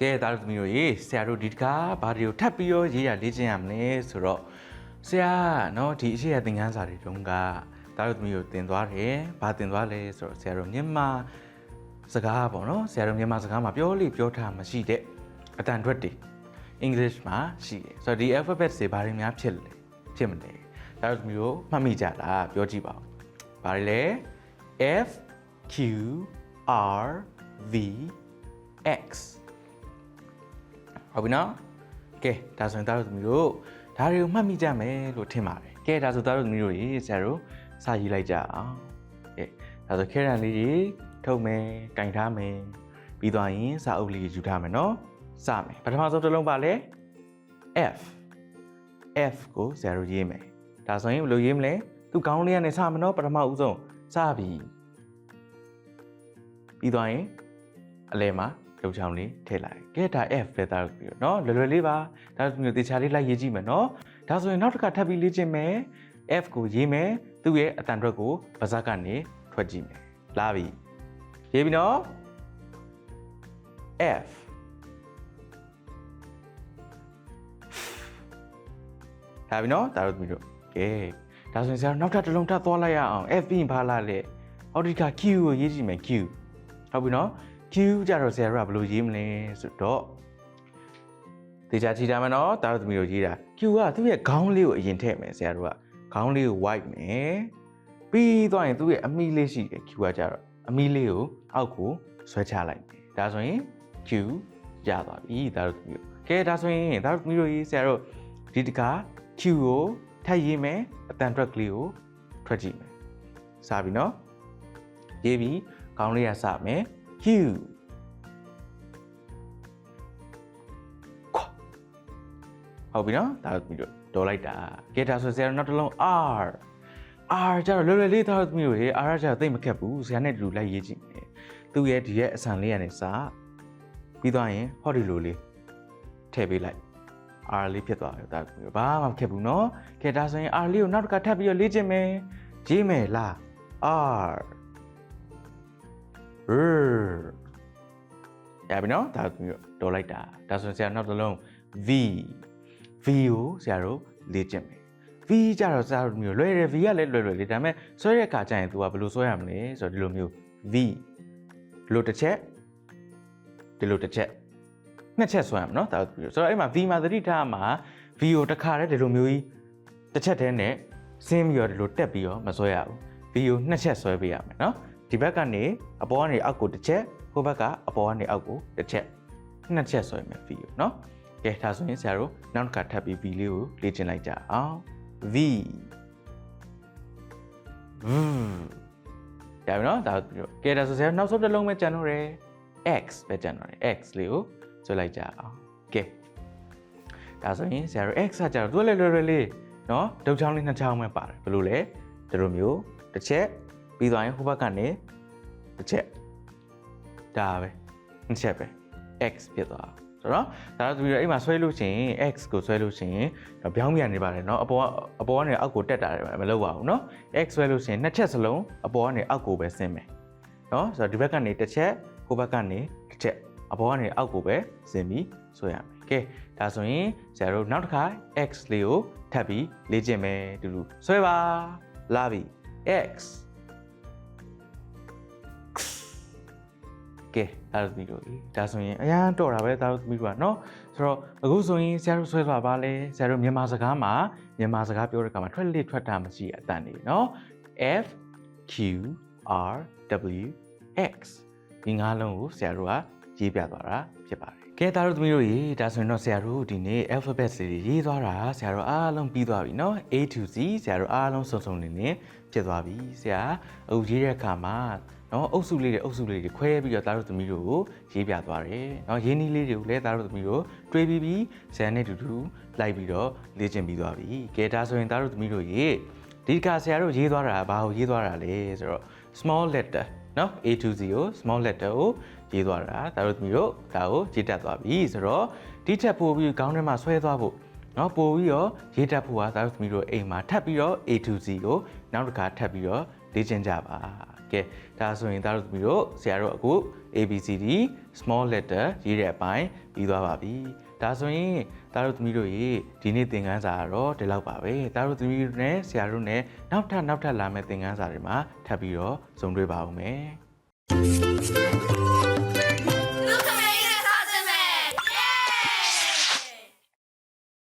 ကဲသားတို့သမီးတို့ရေဆရာတို့ဒီတကားဘာတွေကိုထပ်ပြီးရောရေးရလေ့ကျင့်ရမလဲဆိုတော့ဆရာနော်ဒီအရှိရသင်ခန်းစာတွေတုန်းကသားတို့သမီးတို့တင်သွားတယ်ဘာတင်သွားလဲဆိုတော့ဆရာတို့မြန်မာစကားပေါ့နော်ဆရာတို့မြန်မာစကားမှာပြောလေပြောထားမှရှိတဲ့အတန်ထွက်တွေ English မှာရှိတယ်ဆိုတော့ဒီ alphabet တွေဘာတွေများဖြစ်လဲဖြစ်မလဲသားတို့သမီးတို့မှတ်မိကြလားပြောကြည့်ပါဦးဘာတွေလဲ F Q R V X ဟုတ်ပြီနော်ကဲဒါဆိုရင်သားတို့သမီးတို့ဒါတွေကိုမှတ်မိကြမယ်လို့ထင်ပါတယ်ကဲဒါဆိုသားတို့သမီးတို့ရေဆရာတို့စာရေးလိုက်ကြအောင်ကဲဒါဆိုခဲရန်လေးကြီးထုတ်မယ်ကင်ထားမယ်ပြီးသွားရင်စာအုပ်လေးယူထားမယ်နော်စမယ်ပထမဆုံးတစ်လုံးပါလဲ F F ကိုဆရာတို့ရေးမယ်ဒါဆိုရင်ဘယ်လိုရေးမလဲသူခေါင်းလေးကနေစမယ်နော်ပထမဦးဆုံးစပြီပြီးသွားရင်အလဲမှာ လုံချောင်းလေးထည့်လိုက်။ကဲဒါ F feather ပြီးတော့နော်လွယ်လွယ်လေးပါ။ဒါမျိုးတေချာလေးလိုက်ရေးကြည့်မယ်နော်။ဒါဆိုရင်နောက်တစ်ခါထပ်ပြီးလေ့ကျင့်မယ်။ F ကိုရေးမယ်။သူ့ရဲ့အတန်အတွက်ကိုပါဇက်ကနေထွက်ကြည့်မယ်။လာပြီ။ရေးပြီနော်။ F ။ဒါပြီနော်ဒါတို့သမီးတို့။ကဲဒါဆိုရင်ဆရာနောက်ထပ်တစ်လုံးထပ်သွားလိုက်ရအောင်။ F ပြီးရင်ဘာလာလဲ။အော်ဒီက Q ကိုရေးကြည့်မယ် Q ။ဟုတ်ပြီနော်။ Q ကြတော့ဆရာတို့ကဘယ်လိုရေးမလဲဆိုတော့တေချာချီတာမယ်နော်တားတို့သမီးတို့ရေးတာ Q ကသူ့ရဲ့ခေါင်းလေးကိုအရင်ထည့်မယ်ဆရာတို့ကခေါင်းလေးကို white မယ်ပြီးသွားရင်သူ့ရဲ့အမီလေးရှိတယ် Q ကကြတော့အမီလေးကိုအောက်ကိုဆွဲချလိုက်မယ်ဒါဆိုရင် Q ရသွားပြီတားတို့သမီးတို့ကဲဒါဆိုရင်တားတို့သမီးတို့ရေးဆရာတို့ဒီတခါ Q ကိုထပ်ရေးမယ်အတန်ထွက်ကလေးကိုထွက်ကြည့်မယ်စပြီနော်ရေးပြီခေါင်းလေးကစမယ် Q ခွဟုတ်ပြီနော်ဒါပြီးတော့ဒေါ်လိုက်တာကဲဒါဆိုဆရာတို့နောက်တစ်လုံး R R ကျတော့လွယ်လွယ်လေးသားတို့သမီးတို့ရေ R ကျတော့သိမခက်ဘူးဆရာနဲ့တူလိုက်ရေးကြည့်မယ်သူ့ရဲ့ဒီရဲ့အဆန်လေးကနေစပြီးသွားရင်ဟောဒီလိုလေးထည့်ပေးလိုက် R လေးဖြစ်သွားတယ်ဒါသမီးတို့ဘာမှမခက်ဘူးနော်ကဲဒါဆိုရင် R လေးကိုနောက်တစ်ခါထပ်ပြီးတော့လေ့ကျင့်မယ်ရေးမယ်လား R R ရပြီနော်ဒါဒေါ်လိုက်တာဒါဆိုဆရာနောက်တစ်လုံး v v ကိုဆရာတို့လေ့ကျင့်မယ် v ကြတော့ဆရာတို့မျိုးလွယ်တယ် v ကလည်းလွယ်လွယ်လေးဒါပေမဲ့ဆွဲတဲ့အခါကျရင် तू ကဘယ်လိုဆွဲရမလဲဆိုတော့ဒီလိုမျိုး v ဒီလိုတစ်ချက်ဒီလိုတစ်ချက်နှစ်ချက်ဆွဲရမယ်နော်ဒါဆိုတော့အဲ့မှာ v မှာသတိထားမှာ v ကိုတစ်ခါတည်းဒီလိုမျိုးကြီးတစ်ချက်တည်းနဲ့ဆင်းပြီးတော့ဒီလိုတက်ပြီးတော့မဆွဲရဘူး v ကိုနှစ်ချက်ဆွဲပေးရမယ်နော် ဒီဘက်ကနေအပေါ်ကနေအောက်ကိုတစ်ချက်ဟိုဘက်ကအပေါ်ကနေအောက်ကိုတစ်ချက်နှစ်ချက်ဆွဲမယ် V ကိုเนาะ ကဲဒါဆိုရင်ဆရာတို့နောက်တစ်ခါထပ်ပြီး V လေးကိုလေ့ကျင့်လိုက်ကြအောင် V ဗရပြီနော်ဒါပြီးတော့ကဲဒါဆိုဆရာနောက်ဆုံးတစ်လုံးပဲကြံတော့တယ် X ပဲကြံတော့တယ် X လေးကိုဆွဲလိုက်ကြအောင်ကဲဒါဆိုရင်ဆရာတို့ X ကကြတော့သူကလည်းလွယ်လွယ်လေးနော်ဒုတ်ချောင်းလေးနှစ်ချောင်းပဲပါတယ်ဘယ်လိုလဲဒီလိုမျိုးတစ်ချက် ပြီးသွားရင်ဟိုဘက်ကနေတစ်ချက်ဒါပဲနှစ်ချက်ပဲ X ဖြစ်သွားဆိုတော့ဒါတော့ပြီးတော့အိမ်မှာဆွဲလို့ရှိရင် X ကိုဆွဲလို့ရှိရင်ပြောင်းပြန်နေပါတယ်เนาะအပေါ်ကအပေါ်ကနေအောက်ကိုတက်တာတယ်မလုပ်ပါဘူးเนาะ X ဆွဲလို့ရှိရင်နှစ်ချက်စလုံးအပေါ်ကနေအောက်ကိုပဲဆင်းမယ်เนาะဆိုတော့ဒီဘက်ကနေတစ်ချက်ဟိုဘက်ကနေတစ်ချက်အပေါ်ကနေအောက်ကိုပဲဆင်းပြီးဆွဲရမယ်ကဲဒါဆိုရင်ဆရာတို့နောက်တစ်ခါ X လေးကိုထပ်ပြီးလေ့ကျင့်မယ်တူတူဆွဲပါလာပြီ X ကဲသားတို့သမီးတို့ဒါဆိုရင်အရန်တော်တာပဲသားတို့သမီးတို့ကနော်ဆိုတော့အခုဆိုရင်ဆရာတို့ဆွဲသွားပါလေဆရာတို့မြန်မာစကားမှာမြန်မာစကားပြောတဲ့အခါမှာထွက်လေထွက်တာမရှိအတန်နေနော် F Q R W X ဒီငါးလုံးကိုဆရာတို့ကရေးပြသွားတာဖြစ်ပါတယ် ကဲဒါတို့သမီးတို့ရေဒါဆိုရင်တော့ဆရာတို့ဒီနေ့ alphabet တွေရေးသွားတာဆရာတို့အားလုံးပြီးသွားပြီเนาะ A to Z ဆရာတို့အားလုံးစုံစုံနေနေဖြစ်သွားပြီဆရာအခုရေးတဲ့အခါမှာနော်အုပ်စုလေးတွေအုပ်စုလေးတွေခွဲပြီးတော့သားတို့သမီးတို့ကိုရေးပြသွားတယ်။နော်ရင်းနှီးလေးတွေကိုလည်းသားတို့သမီးတို့တွေးပြီးပြီးဇန်နဲ့တူတူလိုက်ပြီးတော့လေ့ကျင့်ပြီးသွားပြီ။ကဲဒါဆိုရင်သားတို့သမီးတို့ရေဒီကဆရာတို့ရေးသွားတာဘာကိုရေးသွားတာလဲဆိုတော့ small letter နော် A to Z ကို small letter ကို ရေးသွားတာဒါတို့သမီးတို့ဒါကိုရေးတတ်သွားပြီဆိုတော့ဒီချက်ပို့ပြီးခေါင်းထဲမှာဆွဲသွားဖို့နော်ပို့ပြီးတော့ရေးတတ်ဖို့ကဒါတို့သမီးတို့အိမ်မှာထပ်ပြီးတော့ A to Z ကိုနောက်တစ်ခါထပ်ပြီးတော့လေ့ကျင့်ကြပါကဲဒါဆိုရင်သားတို့သမီးတို့ဆရာတို့အခု ABCD small letter ရေးတဲ့အပိုင်းပြီးသွားပါပြီဒါဆိုရင်သားတို့သမီးတို့ရေဒီနေ့သင်ခန်းစာကတော့ဒီလောက်ပါပဲသားတို့သမီးတို့နဲ့ဆရာတို့နဲ့နောက်ထပ်နောက်ထပ်လာမယ့်သင်ခန်းစာတွေမှာထပ်ပြီးတော့ဆုံတွေ့ပါဦးမယ်